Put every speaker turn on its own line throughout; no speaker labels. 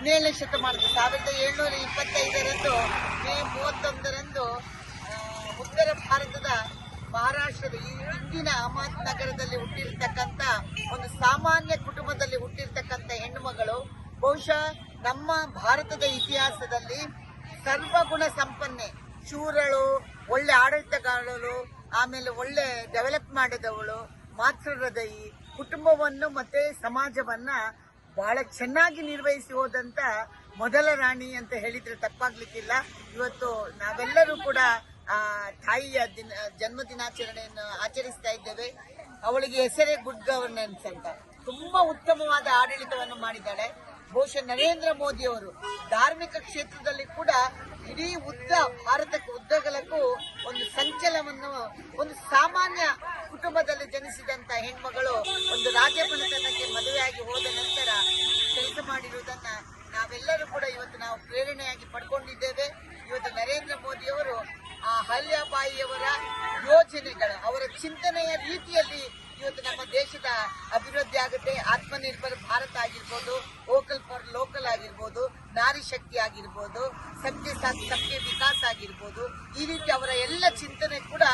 ಹದಿನೇಳನೇ ಶತಮಾನದ ಸಾವಿರದ ಏಳ್ನೂರ ಇಪ್ಪತ್ತೈದರಂದು ಮೇ ಮೂವತ್ತೊಂದರಂದು ಉತ್ತರ ಭಾರತದ ಮಹಾರಾಷ್ಟ್ರದ ಈ ಇಂದಿನ ಅಹಮದ್ ನಗರದಲ್ಲಿ ಹುಟ್ಟಿರ್ತಕ್ಕಂಥ ಒಂದು ಸಾಮಾನ್ಯ ಕುಟುಂಬದಲ್ಲಿ ಹುಟ್ಟಿರ್ತಕ್ಕಂಥ ಹೆಣ್ಣುಮಗಳು, ಬಹುಶಃ ನಮ್ಮ ಭಾರತದ ಇತಿಹಾಸದಲ್ಲಿ ಸರ್ವಗುಣ ಸಂಪನ್ನೆ, ಶೂರಳು, ಒಳ್ಳೆ ಆಡಳಿತಗಾರಳು, ಆಮೇಲೆ ಒಳ್ಳೆ ಡೆವಲಪ್ ಮಾಡಿದವಳು, ಮಾತೃ ಹೃದಯಿ, ಕುಟುಂಬವನ್ನು ಮತ್ತೆ ಸಮಾಜವನ್ನ ಬಹಳ ಚೆನ್ನಾಗಿ ನಿರ್ವಹಿಸಿ ಹೋದಂತ ಮೊದಲ ರಾಣಿ ಅಂತ ಹೇಳಿದ್ರೆ ತಪ್ಪಾಗ್ಲಿಕ್ಕಿಲ್ಲ. ಇವತ್ತು ನಾವೆಲ್ಲರೂ ಕೂಡ, ಆ, ತಾಯಿಯ ದಿನ, ಜನ್ಮ ದಿನಾಚರಣೆಯನ್ನು ಆಚರಿಸ್ತಾ ಇದ್ದೇವೆ. ಅವಳಿಗೆ ಹೆಸರೇ ಗುಡ್ ಗವರ್ನೆನ್ಸ್ ಅಂತ. ತುಂಬಾ ಉತ್ತಮವಾದ ಆಡಳಿತವನ್ನು ಮಾಡಿದ್ದಾಳೆ. ಬಹುಶಃ ನರೇಂದ್ರ ಮೋದಿ ಅವರು ಧಾರ್ಮಿಕ ಕ್ಷೇತ್ರದಲ್ಲಿ ಕೂಡ ಇಡೀ ಉದ್ದ, ಭಾರತಕ್ಕೆ, ಉದ್ದಗಲಕ್ಕೂ ಒಂದು ಸಂಚಲವನ್ನು ಒಂದು ಸಾಮಾನ್ಯ ಕುಟುಂಬದಲ್ಲಿ ಜನಿಸಿದಂತ ಹೆಣ್ಮಗಳು ಒಂದು ರಾಜಮನೆತನಕ್ಕೆ ಮದುವೆಯಾಗಿ ಹೋದ ನಂತರ ಕೆಲಸ ಮಾಡಿರುವುದನ್ನ ನಾವೆಲ್ಲರೂ ಕೂಡ ಇವತ್ತು ನಾವು ಪ್ರೇರಣೆಯಾಗಿ ಪಡ್ಕೊಂಡಿದ್ದೇವೆ. ಇವತ್ತು ನರೇಂದ್ರ ಮೋದಿಯವರು ಆ ಹಲ್ಯಾಬಾಯಿಯವರ ಯೋಜನೆಗಳು, ಅವರ ಚಿಂತನೆಯ ರೀತಿಯಲ್ಲಿ ಇವತ್ತು ನಮ್ಮ ದೇಶದ ಅಭಿವೃದ್ಧಿ ಆಗುತ್ತೆ. ಆತ್ಮನಿರ್ಭರ ಭಾರತ ಆಗಿರ್ಬೋದು, ವೋಕಲ್ ಫಾರ್ ಲೋಕಲ್ ಆಗಿರ್ಬೋದು, ನಾರಿ ಶಕ್ತಿ ಆಗಿರ್ಬೋದು ಸತ್ಯ ಸಾಥ್ ಸತ್ಯ ವಿಕಾಸ ಆಗಿರ್ಬೋದು. ಈ ರೀತಿ ಅವರ ಎಲ್ಲ ಚಿಂತನೆ ಕೂಡ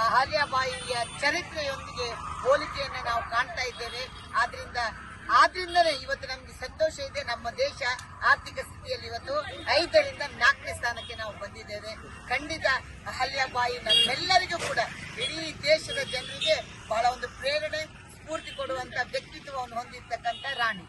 ಆ ಆಲಿಯಾಬಾಯಿಯ ಚರಿತ್ರೆಯೊಂದಿಗೆ ಹೋಲಿಕೆಯನ್ನು ನಾವು ಕಾಣ್ತಾ ಇದ್ದೇವೆ. ಆದ್ರಿಂದ, ಆದ್ರಿಂದಲೇ ಇವತ್ತು ನಮ್ಗೆ ಸಂತೋಷ ಇದೆ. ನಮ್ಮ ದೇಶ ಆರ್ಥಿಕ ಸ್ಥಿತಿಯಲ್ಲಿ ಇವತ್ತು ಐದರಿಂದ ನಾಲ್ಕನೇ ಸ್ಥಾನಕ್ಕೆ ನಾವು ಬಂದಿದ್ದೇವೆ. ಖಂಡಿತ ಅಹಲ್ಯಾಬಾಯಿ ನಮ್ಮೆಲ್ಲರಿಗೂ ಕೂಡ ಇಡೀ ದೇಶದ ಜನರಿಗೆ ಬಹಳ ಒಂದು ಪ್ರೇರಣೆ, ಸ್ಫೂರ್ತಿ ಕೊಡುವಂತ ವ್ಯಕ್ತಿತ್ವವನ್ನು ಹೊಂದಿರ್ತಕ್ಕಂಥ ರಾಣಿ.